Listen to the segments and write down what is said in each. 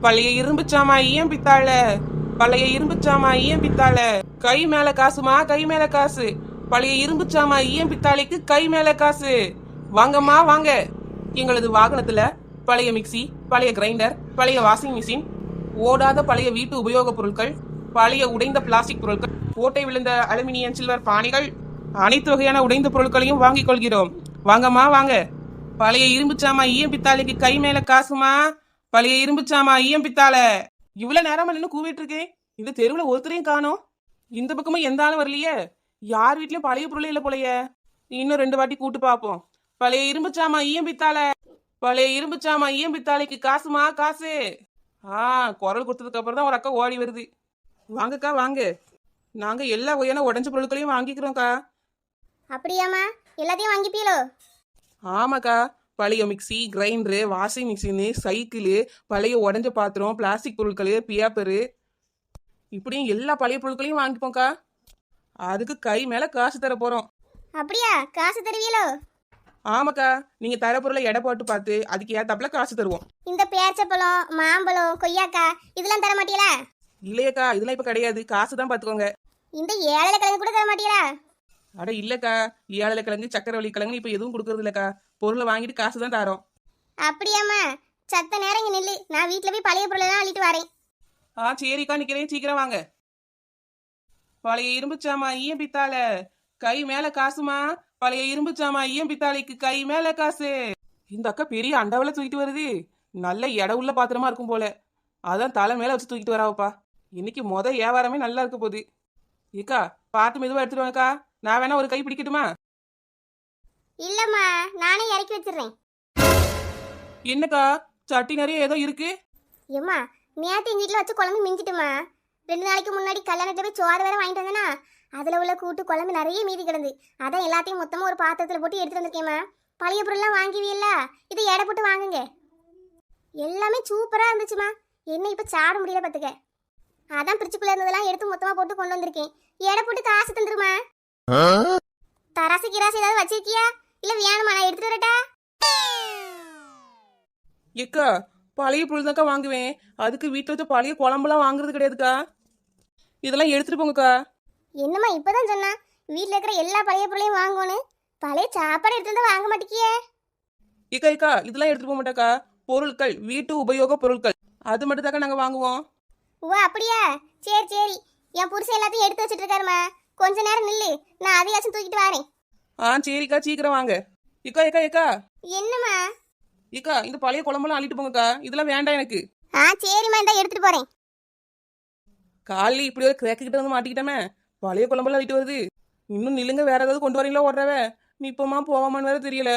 பழைய இரும்பு சாமா ஏன் பித்தாள? பழைய இரும்பு சாமா பித்தாள? கை மேல காசுமா? கை மேல காசு. பழைய இரும்பு சாமா ஏன் பித்தாளைக்கு? கை மேல காசு. வாங்கம்மா வாங்க. எங்களது வாகனத்துல பழைய மிக்ஸி பழைய கிரைண்டர் பழைய வாஷிங் மிஷின் ஓடாத பழைய வீட்டு உபயோகப் பொருட்கள் பழைய உடைந்த பிளாஸ்டிக் பொருட்கள் ஓட்டை விழுந்த அலுமினியம் சில்வர் பானைகள் அனைத்து வகையான உடைந்த பொருட்களையும் வாங்கிக் கொள்கிறோம். வாங்கம்மா வாங்க. பழைய இரும்பு சாமா ஈயம் பித்தாளைக்கு? கை மேல காசுமா? பழைய இரும்பு சாமா ஈயம் பித்தாள இவ்வளவு நேரமா நின்று கூவிட்டு இருக்கேன் இந்த தெருவுல ஒருத்தரையும் காணோம். இந்த பக்கமும் எந்த ஆளும் வரலையே. யார் வீட்லயும் பழைய பொருளே இல்ல போலயே. இன்னும் ரெண்டு வாட்டி கூட்டு பாப்போம். பழைய இரும்பு சாமா ஈயம் பித்தாள பழைய இரும்பு சாமா ஈயம் பித்தாளைக்கு காசுமா காசு? ஆ குரல் கொடுத்ததுக்கு அப்புறம் தான் ஒரு அக்கா ஓடி வருது. வாங்கக்கா வாங்க. நாங்க எல்லா வகையான உடஞ்ச பொருட்களையும் வாங்கிக்கிறோம்க்கா. அப்படியாம்மா. எல்லாத்தையும் வாங்கிப்பீலோ ஆமாக்கா. பழைய mixie grinder washing machine cycle பழைய உடஞ்ச பாத்திரம் பிளாஸ்டிக் பொருட்கள் பேப்பரு இப்படியும் எல்லா பழைய பொருட்களையும் வாங்கிப்போம்க்கா. அதுக்கு கை மேல காசு தர போறோம். அப்படியா? காசு தருவீலோ ஆமாக்கா. நீங்க தர பொருளை எடை போட்டு பார்த்து அதுக்கு ஏத்தாப்புல காசு தருவோம். இந்த பேர்ச்சப்பழம் மாம்பழம் கொய்யாக்கா இதெல்லாம் தர மாட்டீங்களா? இல்லையேக்கா இதெல்லாம் இப்ப கிடையாது. காசு தான் பாத்துக்கோங்க. இந்த ஏழை கிழங்கு கூட தர மாட்டீங்களா? அட இல்லக்கா ஏழை கிழங்கு சக்கரவள்ளி கிழங்கு இப்ப எதுவும் கொடுக்கறது இல்லக்கா. பொருளை வாங்கிட்டு காசு தான் தரோம். அப்படியாம்மா. சத்த நேரம் இங்க நில்லு. நான் வீட்டில் போய் பழைய பொருளை தான் அள்ளிட்டு வரேன். ஆ சரிக்கா நிக்கிறேன். சீக்கிரம் வாங்க. பழைய இரும்பு சாமா ஈயம் பித்தாள. கை மேல காசுமா? பழைய இரும்பு சாமா ஈயம் பித்தாளைக்கு கை மேல காசு. இந்த அக்கா பெரிய அண்டாவில தூக்கிட்டு வருது. நல்ல எடை உள்ள பாத்திரமா இருக்கும் போல. அதான் தலை மேல வச்சு தூக்கிட்டு வராவப்பா. இன்னைக்கு முத வியாபாரமே நல்லா இருக்க போகுது. ஏக்கா பார்த்து மெதுவா எடுத்துட்டு வாங்கக்கா. நான் வேணா ஒரு கை பிடிக்கட்டுமா? இல்லம்மா நானே இறக்கி வச்சிடுறேன். என்னக்கா? சட்டி நிறைய ஏதோ இருக்கு? ஏம்மா நேற்று எங்கள் வீட்டில் வச்சு குழம்பு மிஞ்சிட்டுமா? ரெண்டு நாளைக்கு முன்னாடி கல்யாணத்தை போய் சோறு வேற வாங்கிட்டு வந்தேனா அதில் உள்ள கூட்டு குழம்பு நிறைய மீதி கிடந்து. அதான் எல்லாத்தையும் மொத்தமாக ஒரு பாத்திரத்தில் போட்டு எடுத்துட்டு வந்திருக்கேம்மா. பழைய பொருள்லாம் வாங்குவீல்ல இதை எடை போட்டு வாங்குங்க. எல்லாமே சூப்பராக இருந்துச்சுமா. என்ன இப்போ சாட முடியல பார்த்துக்க அதான் பிரிச்சுக்குள்ள இருந்ததெல்லாம் எடுத்து மொத்தமாக போட்டு கொண்டு வந்திருக்கேன். எடை போட்டு காசு தந்துருமா? தராசு கிராசு ஏதாவது வச்சிருக்கியா? இல்லை வேணுமா நான் எடுத்துட்டு வரட்டா? ஏக்கா பழைய பொருள் தான்க்கா வாங்குவேன். அதுக்கு வீட்டில் வச்ச பழைய குழம்புலாம் வாங்குறது கிடையாதுக்கா. இதெல்லாம் எடுத்துட்டு போங்கக்கா. என்னம்மா இப்பதான் சொன்னா வீட்ல இருக்கிற எல்லா பழைய பொருளையும் வாங்கணும் பழைய சாப்பாடு எடுத்து வாங்க மாட்டேங்கியே ஏக்கா ஏக்கா இதெல்லாம் எடுத்துட்டு போக மாட்டாக்கா. பொருட்கள் வீட்டு உபயோக பொருட்கள். அது மட்டும் தாக்கா நாங்கள் வாங்குவோம். ஓ அப்படியா? சரி சரி. என் புருஷன் எல்லாத்தையும் எடுத்து வச்சிட்டு இருக்காருமா கொஞ்ச நேரம் நில்லு. நான் அதையாச்சும் தூக்கிட்டு வரேன். ஆ சரிக்கா சீக்கிரம் வாங்க. ஏக்கா ஏக்கா ஏக்கா என்னம்மா? ஏக்கா இந்த பழைய குழம்பெல்லாம் அள்ளிட்டு போங்கக்கா. இதெல்லாம் வேண்டாம் எனக்கு. ஆ சரிம்மா இந்த எடுத்துட்டு போறேன். காலையில் இப்படி ஒரு கிரேக்கு கிட்ட வந்து மாட்டிக்கிட்டமே. பழைய குழம்பெல்லாம் அள்ளிட்டு வருது. இன்னும் நில்லுங்க வேற ஏதாவது கொண்டு வரீங்களா ஓடுறவ? நீ இப்போமா போவாமான்னு வேற தெரியல.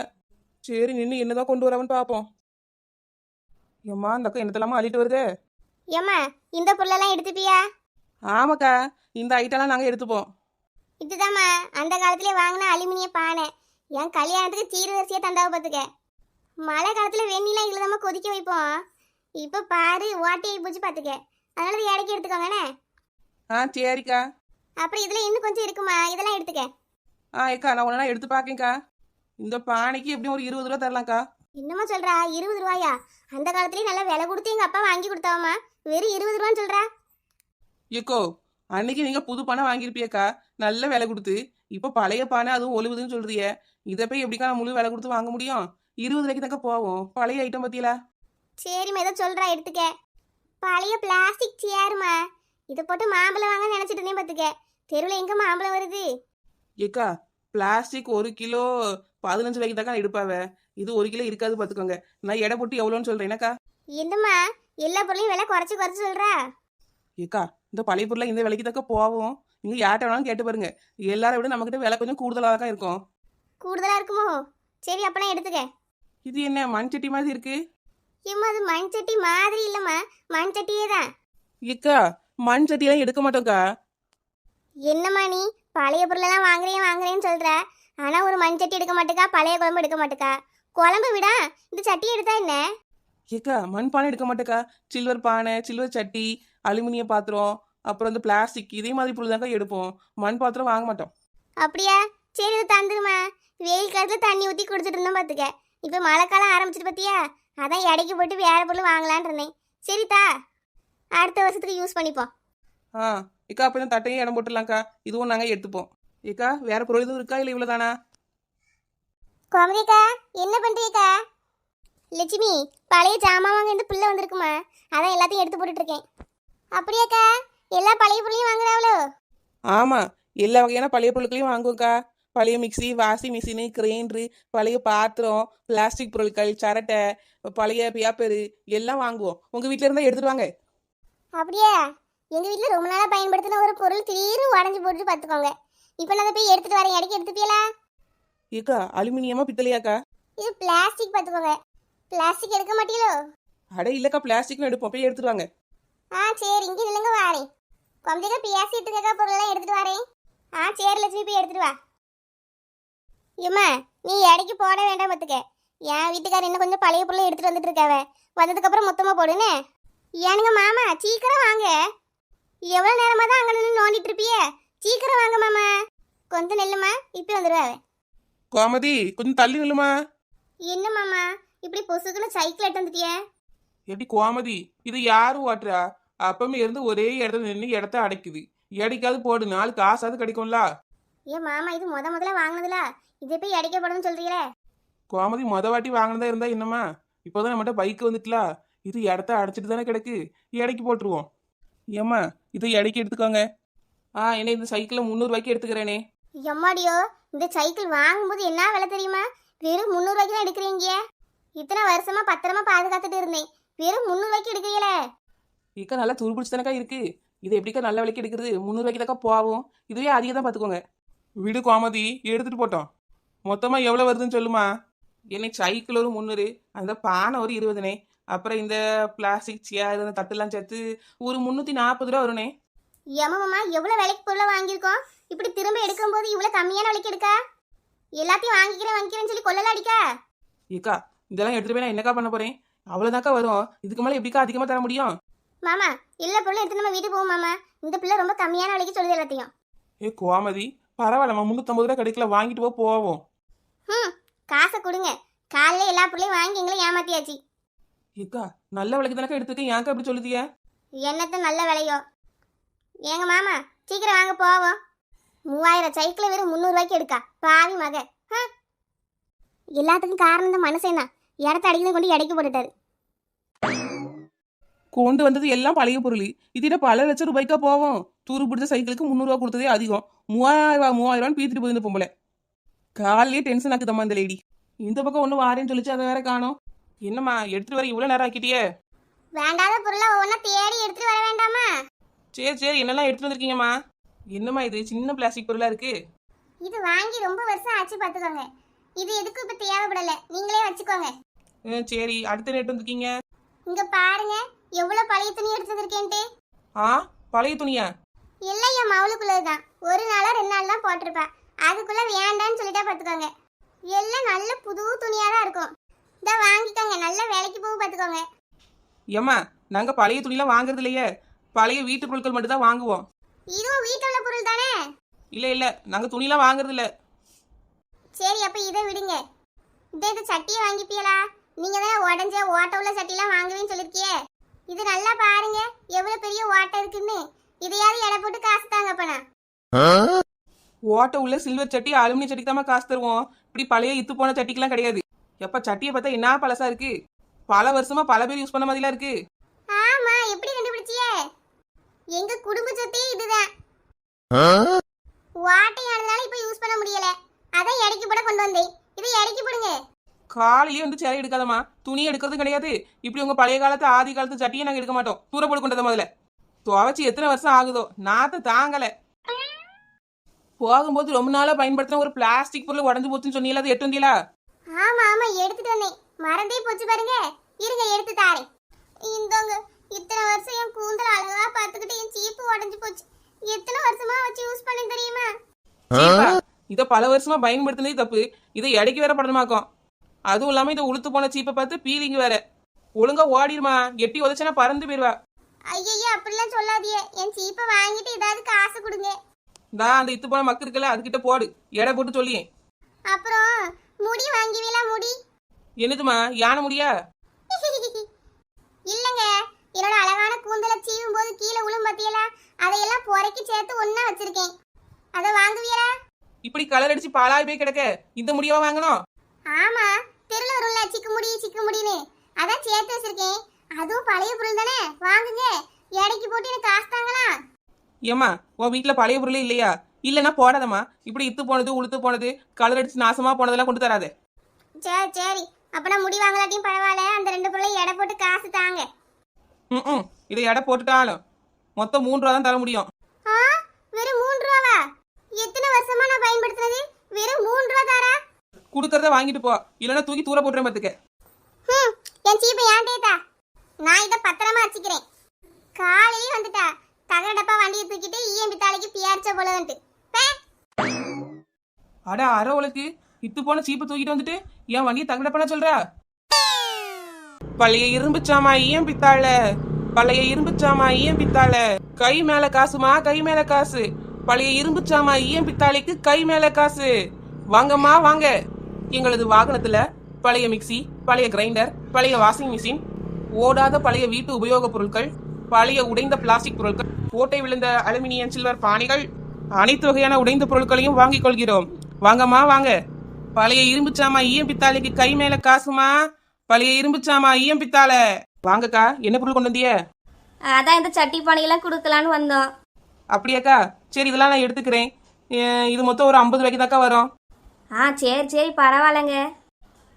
சரி நின்று என்னதான் கொண்டு வரவன்னு பார்ப்போம் ஏம்மா இந்த அக்கா என்னத்தெல்லாமா அள்ளிட்டு வருதே. ஏம்மா இந்த பொருளெல்லாம் எடுத்துப்பியா? ஆமாக்கா இந்த ஐட்டம்லாம் நாங்கள் எடுத்துப்போம். இதுதாம்மா. அந்த காலத்திலே வாங்கின அலுமினிய பானை. என் கல்யாணத்துக்கு சீரவரிசையா தந்தாவ பார்த்துக்க மழை காலத்தில் வெந்நிலாம் இல்லாம கொதிக்க வைப்போம். இப்போ பாரு ஓட்டையை பூச்சி பார்த்துக்க அதனால இதை இடைக்கு எடுத்துக்கோங்கண்ணே ஆ சரிக்கா. அப்புறம் இதுல இன்னும் கொஞ்சம் இருக்குமா? இதெல்லாம் எடுத்துக்க. ஆ ஏக்கா நான் ஒன்றா எடுத்து பார்க்கேங்க்கா இந்த பானைக்கு எப்படியும் ஒரு இருபது ரூபா தரலாம்க்கா. என்னம்மா சொல்றா? இருபது ரூபாயா? அந்த காலத்துலயும் நல்லா விலை கொடுத்து எங்க அப்பா வாங்கி கொடுத்தாவம்மா. வெறும் இருபது ரூபான்னு சொல்றா. ஏக்கோ அன்னைக்கு நீங்கள் புது பானை வாங்கியிருப்பியக்கா. நல்ல விலை கொடுத்து. இப்போ பழைய பானை அதுவும் ஒழுகுதுன்னு சொல்றிய. இதை போய் எப்படிக்கா நான் முழு விலை கொடுத்து வாங்க முடியும்? இருபது ரூபாய்க்கு தாக்கா போவோம். பழைய ஐட்டம் பத்தியில? சரிம்மா ஏதோ சொல்றா எடுத்துக்க. பழைய பிளாஸ்டிக் சேருமா இதை போட்டு மாம்பழம் வாங்க நினைச்சிட்டு இருந்தேன் பாத்துக்க தெருவில் எங்க மாம்பழம் வருது? ஏக்கா பிளாஸ்டிக் ஒரு கிலோ பதினஞ்சு ரூபாய்க்கு தாக்கா எடுப்பாவ. இது ஒரு கிலோ இருக்காது பார்த்துக்கோங்க. நான் எடை போட்டு எவ்வளோன்னு சொல்கிறேன் என்னக்கா? என்னம்மா எல்லா பொருளையும் விலை குறைச்சு குறைச்சு சொல்றா? ஏக்கா இந்த பழைய பொருளை இந்த விலைக்கு தாக்கா போவோம். நீங்கள் யார்கிட்ட வேணாலும் கேட்டு பாருங்க. எல்லாரை விட நம்மக்கிட்ட விலை கொஞ்சம் கூடுதலாக தான் இருக்கும். கூடுதலா இருக்குமோ? சரி அப்பனா எடுத்துக்க. இது என்ன மண் சட்டி மாதிரி இருக்கு? ஏம்மா அது மண் சட்டி மாதிரி இல்லம்மா. மண் சட்டியே தான். ஏக்கா மண் சட்டியெல்லாம் எடுக்க மாட்டோம்க்கா. என்னம்மா நீ? பழைய பொருளெல்லாம் வாங்குறேன் வாங்குறேன்னு சொல்ற. ஆனா ஒரு மண் சட்டி எடுக்க மாட்டேக்கா பழைய குழம்பு எடுக்க மாட்டேக்கா? குழம்பு விடா இந்த சட்டி எடுத்தா என்ன? ஏக்கா மண் பானை எடுக்க மாட்டேக்கா. சில்வர் பானை சில்வர் சட்டி அலுமினிய பாத்திரம் அப்புறம் இந்த பிளாஸ்டிக் இதே மாதிரி பொருள் எடுப்போம். மண் பாத்திரம் வாங்க மாட்டோம். அப்படியா? சரி தந்துருமா. வெயில் காலத்துல தண்ணி ஊற்றி கொடுத்துட்டு இருந்தோம் பார்த்துக்க இப்போ மழை காலம் ஆரம்பிச்சிட்டு பார்த்தியா அதான் இடைக்கு போட்டு வேற பொருள் வாங்கலான்னு இருந்தேன். சரிதா அடுத்த வருஷத்துக்கு யூஸ் பண்ணிப்போம். ஆ ஏக்கா அப்போ தட்டையும் இடம் போட்டுடலாம்க்கா. இதுவும் நாங்கள் எடுத்துப்போம். ஏக்கா வேற பொருள் எதுவும் இருக்கா? இல்லை இவ்வளோதானா கோமதிக்கா என்ன பண்றீக்கா லட்சுமி பழைய ஜாமான் வாங்க இந்த பிள்ளை வந்திருக்குமா? அதான் எல்லாத்தையும் எடுத்து போட்டுட்டு இருக்கேன் அப்படியாக்கா எல்லா பழைய பொருளையும் வாங்குறாவளோ? ஆமாம் எல்லா வகையான பழைய பொருட்களையும் வாங்குவோம்க்கா. பழைய மிக்ஸி வாஷிங் மிஷினு கிரைண்டரு பழைய பாத்திரம் பிளாஸ்டிக் பொருட்கள் சரட்டை பழைய பேப்பரு எல்லாம் வாங்குவோம். உங்கள் வீட்டில் இருந்தால் எடுத்துட்டு வாங்க. அப்படியா? எங்க வீட்ல ரொம்ப நாளா பயன்படுத்தின ஒரு பொருள் திடீர்னு உடஞ்சு போட்டு பார்த்துக்கோங்க. இப்போ நான் போய் எடுத்துட்டு வரேன். இடைக்கு எடுத்துப்பீங்களா ஏக்கா அலுமினியமா பித்தளையாக்கா? இது பிளாஸ்டிக் பார்த்துக்கோங்க. பிளாஸ்டிக் எடுக்க மாட்டீங்களோ? அட இல்லைக்கா பிளாஸ்டிக்னு எடுப்போம் போய் எடுத்துட்டு வாங்க. ஆ சரி இங்கே நில்லுங்க வாரேன் கொஞ்சம் பேசிட்டு இருக்கா பொருளெல்லாம் எடுத்துட்டு வரேன். ஆ சரி லட்சுமி போய் எடுத்துட்டு வா. ஏம்மா நீ இடைக்கு போட வேண்டாம் பார்த்துக்க என் வீட்டுக்காரர் இன்னும் கொஞ்சம் பழைய பொருளை எடுத்துட்டு வந்துட்டு இருக்காவ. வந்ததுக்கு அப்புறம் மொத்தமா போடுன்னு. ஏனுங்க மாமா சீக்கிரம் வாங்க. எவ்வளோ நேரமா தான் அங்கே நின்று நோண்டிட்டு இருப்பிய? சீக்கிரம் வாங்க மாமா. கொஞ்சம் நெல்லுமா இப்போ வந்துடுவாவே கோமதி கொஞ்சம் தள்ளி நில்லுமா. என்ன மாமா? இப்படி பொசுக்குன்னு சைக்கிள் வந்துட்டியே? எப்படி கோமதி இது யாரு ஓட்டுறா? அப்பமே இருந்து ஒரே இடத்துல நின்று இடத்த அடைக்குது. எடைக்காவது போடு நாலு காசாவது கிடைக்கும்ல. ஏன் மாமா இது முத முதல்ல வாங்கினதுல? இதை போய் இடைக்க போடணும்னு சொல்றீங்களே? கோமதி மொத வாட்டி வாங்கினதா இருந்தா என்னம்மா? இப்போதான் நம்மகிட்ட பைக் வந்துட்டுல இது இடத்த அடைச்சிட்டு தானே கிடக்கு. எடைக்கு போட்டுருவோம். ஏம்மா இதை எடைக்கு எடுத்துக்கோங்க. ஆ என்ன இந்த சைக்கிளில் முந்நூறுபாய்க்கு எடுத்துக்கிறேனே. எம்மாடியோ இந்த சைக்கிள் வாங்கும்போது என்ன விலை தெரியுமா? வெறும் முந்நூறுவாய்க்கு தான் எடுக்கிறீங்க இத்தனை வருஷமா பத்திரமா பாதுகாத்துட்டு இருந்தேன். வெறும் முந்நூறுவாய்க்கு எடுக்கிறீங்களே? இக்கா நல்லா துருபிடிச்சு தானக்கா இருக்கு. இது எப்படிக்கா நல்ல விலைக்கு எடுக்கிறது? முந்நூறுவாய்க்கு தாக்கா போகும் இதுவே அதிகம் தான் பார்த்துக்கோங்க. விடு கோமதி எடுத்துட்டு போட்டோம். மொத்தமாக எவ்வளோ வருதுன்னு சொல்லுமா? என்னை சைக்கிள் ஒரு முந்நூறு அந்த பானை ஒரு இருபதுனே. அப்புறம் இந்த பிளாஸ்டிக் சேர் இந்த தட்டுலாம் சேர்த்து ஒரு முந்நூற்றி நாற்பது ரூபா வரும்னே. ஏமாம்மா எவ்வளோ விலைக்கு பொருளை வாங்கியிருக்கோம்? இப்படி திரும்ப எடுக்கும்போது இவ்வளோ கம்மியான விலைக்கு எடுக்கா? எல்லாத்தையும் வாங்கிக்கிறேன் வாங்கிக்கிறேன்னு சொல்லி கொள்ளல அடிக்கா? ஏக்கா இதெல்லாம் எடுத்துட்டு போய் நான் என்னக்கா பண்ண போறேன்? அவ்வளோதாக்கா வரும். இதுக்கு மேலே எப்படிக்கா அதிகமாக தர முடியும்? மாமா எல்லா பொருளும் எடுத்து நம்ம வீட்டுக்கு போவோம் மாமா. இந்த பிள்ளை ரொம்ப கம்மியான விலைக்கு சொல்லுது எல்லாத்தையும். ஏ கோமதி பரவாயில்லம்மா முந்நூற்றம்பது ரூபா கிடைக்கல வாங்கிட்டு போ போவோம். ம் காசை கொடுங்க. காலையில எல்லா பொருளையும் வாங்கி எங்களை ஏமாத்தியாச்சு. ஏக்கா நல்ல விலைக்கு தானக்கா எடுத்துக்க ஏன்க்கா அப்படி சொல்லுதிய என்னத்த நல்ல விலையோ? ஏங்க மாமா சீக்கிரம் வாங்க போவோம். மூவாயிரம் சைக்கிள் வெறும் முந்நூறுவாய்க்கு எடுக்கா. பாவி மக. ஹ. எல்லாத்துக்கும் காரணம் இந்த மனுஷன் தான். இடத்த அடிக்கிறது கொண்டு இடைக்கு போட்டுட்டாரு. கொண்டு வந்தது எல்லாம் பழைய பொருள். இதே பல லட்சம் ரூபாய்க்கா போவோம். தூரு பிடிச்ச சைக்கிளுக்கு முந்நூறுவா கொடுத்ததே அதிகம். மூவாயிரம் ரூபா மூவாயிரம் ரூபான்னு பீத்திட்டு போயிருந்த பொம்பளை. காலையிலே டென்ஷன் ஆக்குதம்மா இந்த லேடி இந்த பக்கம் ஒன்று வாரேன்னு சொல்லிச்சு அதை வேற காணோம். என்னம்மா எடுத்துட்டு வர இவ்வளோ நேரம் ஆக்கிட்டியே? வேண்டாத பொருளை ஒவ்வொன்றா தேடி எடுத்துட்டு வர வேண்டாமா? சரி சரி என்னெல்லாம் எடுத்துட்டு வந்திருக்கீங்கம்மா? என்னம்மா இது சின்ன பிளாஸ்டிக் பொருளா இருக்கு? இது வாங்கி ரொம்ப வருஷம் ஆச்சு பார்த்துக்கோங்க. இது எதுக்கும் இப்போ தேவைப்படலை. நீங்களே வச்சுக்கோங்க. சரி அடுத்த ரேட் வந்திருக்கீங்க. இங்க பாருங்க எவ்வளவு பழைய துணி எடுத்து வந்திருக்கேன்ட்டு ஆ பழைய துணியா? இல்லை என் மவுளுக்குள்ளது தான் ஒரு நாளா ரெண்டு நாள் தான் போட்டிருப்பேன் அதுக்குள்ள வேண்டான்னு சொல்லிட்டா பார்த்துக்கோங்க. எல்லாம் நல்ல புது துணியா தான் இருக்கும். இதை வாங்கிக்கோங்க நல்ல வேலைக்கு போக பார்த்துக்கோங்க. ஏம்மா நாங்கள் பழைய துணிலாம் வாங்குறது இல்லையே பழைய வீட்டு பொருட்கள் மட்டும் தான் வாங்குவோம். இதுவும் வீட்டில் உள்ள பொருள் தானே? இல்லை இல்லை நாங்கள் துணிலாம் வாங்குறது இல்லை சரி அப்ப இதை விடுங்க. இதே இது சட்டியை வாங்கிப்பீங்களா? நீங்க தான் உடஞ்ச ஓட்ட உள்ள சட்டிலாம் வாங்குவேன்னு சொல்லிருக்கியே இது நல்லா பாருங்க எவ்வளவு பெரிய ஓட்டை இருக்குன்னு. இதையாவது எடை போட்டு காசு தாங்க அப்பனா. ஓட்ட உள்ள சில்வர் சட்டி அலுமினியம் சட்டிக்கு தான் காசு தருவோம். இப்படி பழைய இத்து போன சட்டிக்கெல்லாம் கிடையாது. எப்ப சட்டியை பார்த்தா என்ன பழசா இருக்கு? பல வருஷமா பல பேர் யூஸ் பண்ண மாதிரிலாம் இருக்கு. ஆமா எப்படி கண்டுபிடிச்சியே? எங்க குடும்ப சொத்தே இதுதான் வாட்டையானதுனால இப்ப யூஸ் பண்ண முடியல அதான் எடைக்கு போட கொண்டு வந்தேன் இதை எடைக்கு போடுங்க காலையிலே வந்து சேலை எடுக்காதம்மா. துணி எடுக்கிறது கிடையாது. இப்படி உங்க பழைய காலத்து ஆதி காலத்து சட்டியை நாங்கள் எடுக்க மாட்டோம். தூர போட்டு கொண்டதை முதல்ல. துவைச்சு எத்தனை வருஷம் ஆகுதோ? நாத்த தாங்கல. போகும்போது ரொம்ப நாளா பயன்படுத்தின ஒரு பிளாஸ்டிக் பொருள் உடஞ்சு போச்சுன்னு சொன்னீங்களா அது எட்டு வந்தீங்களா? ஆமா ஆமா எடுத்துட்டு வந்தேன். மறந்தே போச்சு பாருங்க. இருங்க எடுத்து தாரேன். இந்தோங்க இத்தனை வருஷம் என் கூந்தல் அழகா பார்த்துக்கிட்டு என் சீப்பு உடஞ்சு போச்சு. எத்தனை வருஷமா வச்சு யூஸ் பண்ண தெரியுமா? இத பல வருஷமா பயன்படுத்தினதே தப்பு. இதை இடைக்கு வேற படமாக்கும் அதுவும் இல்லாம இதை உளுத்து போன சீப்பை பார்த்து பீலிங் வேற. ஒழுங்கா ஓடிடுமா? எட்டி உதச்சனா பறந்து போயிருவா. ஐயய்யா அப்படிலாம் சொல்லாதீங்க. என் சீப்பை வாங்கிட்டு ஏதாவது காசு கொடுங்க. இந்தா அந்த இத்து போன மக்கு இருக்குல்ல அதுகிட்ட போடு. எடை போட்டு சொல்லியே அப்புறம் முடி வாங்குவீங்களா முடி? என்னதுமா யானை முடியா? இல்லைங்க. என்னோட அழகான கூந்தலை சீவும் போது கீழே விழும் பத்தியலா அதையெல்லாம் பொறைக்கு சேர்த்து ஒண்ணா வச்சிருக்கேன். அதை வாங்குவீரா இப்படி கலர் அடிச்சு பாலாய் போய் கிடக்க. இந்த முடியவா வாங்கணும்? ஆமா. தெருல வரும்ல சிக்கு முடி சிக்கு முடின்னு. அதான் சேர்த்து வச்சிருக்கேன். அதுவும் பழைய பொருள் தானே? வாங்குங்க. எடைக்கு போட்டு எனக்கு காசு தாங்களா? ஏம்மா உன் வீட்டுல பழைய பொருளே இல்லையா? இல்லைன்னா போடாதம்மா. இப்படி இத்து போனது உளுத்து போனது கலர் அடிச்சு நாசமா போனதெல்லாம் கொண்டு தராதே. சரி சரி. அப்பனா முடி வாங்கலாட்டியும் பரவாயில்ல. அந்த ரெண்டு பொருளையும் எடை போட்டு காசு தாங்க. ம் ம் இதை எடை போட்டுட்டாலும் மொத்தம் மூணு ரூபா தான் தர முடியும். ஆ? வெறும் மூன்று ரூபாவா? எத்தனை வருஷமா நான் பயன்படுத்துறது வெறும் மூன்று ரூபா தாரா? கொடுக்கறத வாங்கிட்டு போ. இல்லைன்னா தூக்கி தூர போட்டுறேன் பார்த்துக்க ஹம், என் சீப்பை ஏன்டேதா நான் இதை பத்திரமா வச்சுக்கிறேன். காலையிலே வந்துட்டா. தகர டப்பா வண்டியை தூக்கிட்டு இஎம்பி தாளைக்கு பியாரிச்ச போலன்ட்டு பே! அட அறவளுக்கு இத்து போன சீப்பை தூக்கிட்டு வந்துட்டு என் வண்டியை தங்கடப்பன சொல்றா? பழைய இரும்பு சாமா ஏன் பித்தாள பழைய இரும்பு சாமா ஏன் பித்தாள கை மேல காசுமா? கை மேல காசு. பழைய இரும்பு சாமா ஏன் பித்தாளைக்கு கை மேல காசு. வாங்கம்மா வாங்க. எங்களது வாகனத்துல பழைய மிக்ஸி பழைய கிரைண்டர் பழைய வாஷிங் மிஷின் ஓடாத பழைய வீட்டு உபயோகப் பொருட்கள் பழைய உடைந்த பிளாஸ்டிக் பொருட்கள் ஓட்டை விழுந்த அலுமினியம் சில்வர் பானைகள் அனைத்து வகையான உடைந்த பொருட்களையும் வாங்கிக் கொள்கிறோம். வாங்கம்மா வாங்க. பழைய இரும்பு சாமா ஈயம் பித்தாளைக்கு கை மேல காசுமா? பழைய இரும்பு சாமா ஈயம் பித்தாள. வாங்கக்கா என்ன பொருள் கொண்டு வந்திய? அதான் இந்த சட்டி பானையெல்லாம் கொடுக்கலான்னு வந்தோம். அப்படியாக்கா? சரி இதெல்லாம் நான் எடுத்துக்கிறேன். இது மொத்தம் ஒரு ஐம்பது ரூபாய்க்கு தாக்கா வரும். ஆ சரி சரி பரவாயில்லைங்க.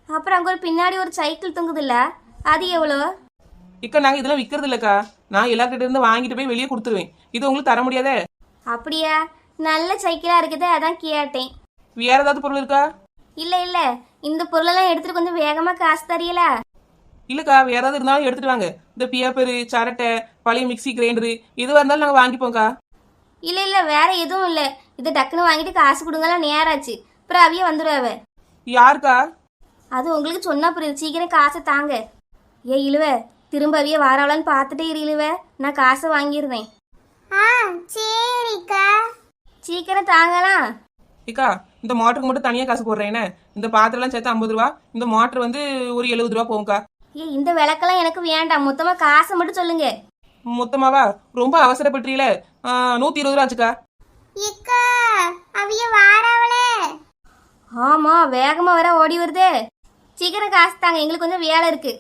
அப்புறம் அங்கே ஒரு பின்னாடி ஒரு சைக்கிள் தொங்குதுல்ல அது எவ்வளோ? இக்கா நாங்க இதெல்லாம் விற்கிறது இல்லக்கா நான் எல்லார்கிட்ட இருந்து வாங்கிட்டு போய் வெளியே கொடுத்துருவேன். இது உங்களுக்கு தர முடியாதே? அப்படியா? நல்ல சைக்கிளாக இருக்குதே அதான் கேட்டேன். வேற ஏதாவது பொருள் இருக்கா? இல்லை இல்லை. இந்த பொருளெல்லாம் எடுத்துட்டு கொஞ்சம் வேகமாக காசு தரியல இல்லக்கா வேற ஏதாவது இருந்தாலும் எடுத்துட்டு வாங்க. இந்த பியாப்பரு சரட்டை பழைய மிக்ஸி கிரைண்டரு எதுவாக இருந்தாலும் நாங்கள் வாங்கிப்போம்க்கா. இல்லை இல்லை வேற எதுவும் இல்லை. இதை டக்குன்னு வாங்கிட்டு காசு கொடுங்கலாம் நேராச்சு. அப்புறம் அவிய வந்துடுவாவ யாருக்கா? அது உங்களுக்கு சொன்னா புரியுது. சீக்கிரம் காசை தாங்க. ஏ இழுவ. திரும்ப அவிய வாராவலான்னு பார்த்துட்டே இரு இழுவ. நான் காசை வாங்கியிருந்தேன் ஆ சரிக்கா. சீக்கிரம் தாங்கலாம். இக்கா இந்த மோட்டருக்கு மட்டும் தனியாக காசு போடுறேன் இந்த பாத்திரம்லாம் சேர்த்து ஐம்பது ரூபா. இந்த மோட்டர் வந்து ஒரு எழுபது ரூபா போகும்க்கா. ஏ இந்த விளக்கெல்லாம் எனக்கு வேண்டாம். மொத்தமாக காசை மட்டும் சொல்லுங்க. மொத்தமாவா? ரொம்ப அவசரப்பட்டுறீல. நூற்றி இருபது ரூபா ஆச்சுக்கா. இக்கா அவிய வாராவளே. ஆமாம் வேகமாக வர ஓடி வருதே. சீக்கிரம் காசு தாங்க எங்களுக்கு கொஞ்சம் வேலை இருக்கு.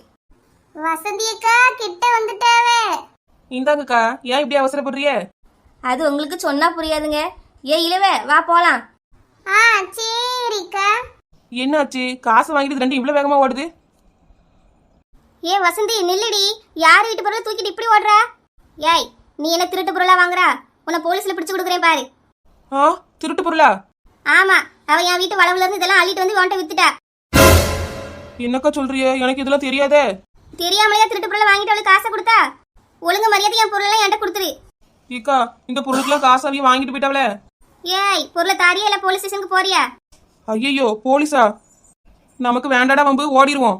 வசந்தி அக்கா கிட்ட வந்துட்டாவே. இந்தாங்கக்கா ஏன் இப்படி அவசரப்படுறிய? அது உங்களுக்கு சொன்னா புரியாதுங்க. ஏ இழுவ வா போலாம். ஆ சரிக்கா. என்னாச்சு? காசு வாங்கிட்டு ரெண்டு இவ்வளோ வேகமாக ஓடுது? ஏ வசந்தி நில்லுடி. யார் வீட்டு பொருளை தூக்கிட்டு இப்படி ஓடுற? ஏய் நீ என்ன திருட்டு பொருளா வாங்குறா? உன்னை போலீஸ்ல பிடிச்சு கொடுக்குறேன் பாரு. ஆ திருட்டு பொருளா? ஆமா அவ என் வீட்டு வளவுல இருந்து இதெல்லாம் அள்ளிட்டு வந்து உன்கிட்ட வித்துட்டா. என்னக்கா சொல்றிய? எனக்கு இதெல்லாம் தெரியாதே. தெரியாமலையா திருட்டு பொருளை வாங்கிட்டு அவளுக்கு காசை கொடுத்தா? ஒழுங்கு மரியாதை என் பொருளெல்லாம் என்கிட்ட கொடுத்துரு. இக்கா இந்த பொருளுக்கெல்லாம் காசு அவையும் வாங்கிட்டு போயிட்டாவல ஏய் பொருளை தாரியா இல்ல போலீஸ் ஸ்டேஷனுக்கு போறியா? ஐயையோ போலீஸா? நமக்கு வேண்டாடா வம்பு ஓடிடுவோம்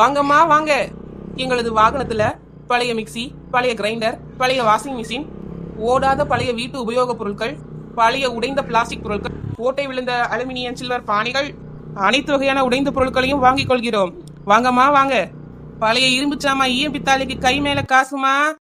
வாங்கம்மா வாங்க. எங்களது வாகனத்துல பழைய மிக்ஸி பழைய கிரைண்டர் பழைய வாஷிங் மிஷின் ஓடாத பழைய வீட்டு உபயோகப் பொருட்கள் பழைய உடைந்த பிளாஸ்டிக் பொருட்கள் ஓட்டை விழுந்த அலுமினியம் சில்வர் பானைகள் அனைத்து வகையான உடைந்த பொருட்களையும் வாங்கிக் கொள்கிறோம். வாங்கம்மா வாங்க. பழைய இரும்பு சாமா ஈயம் பித்தாளைக்கு கை மேல காசுமா?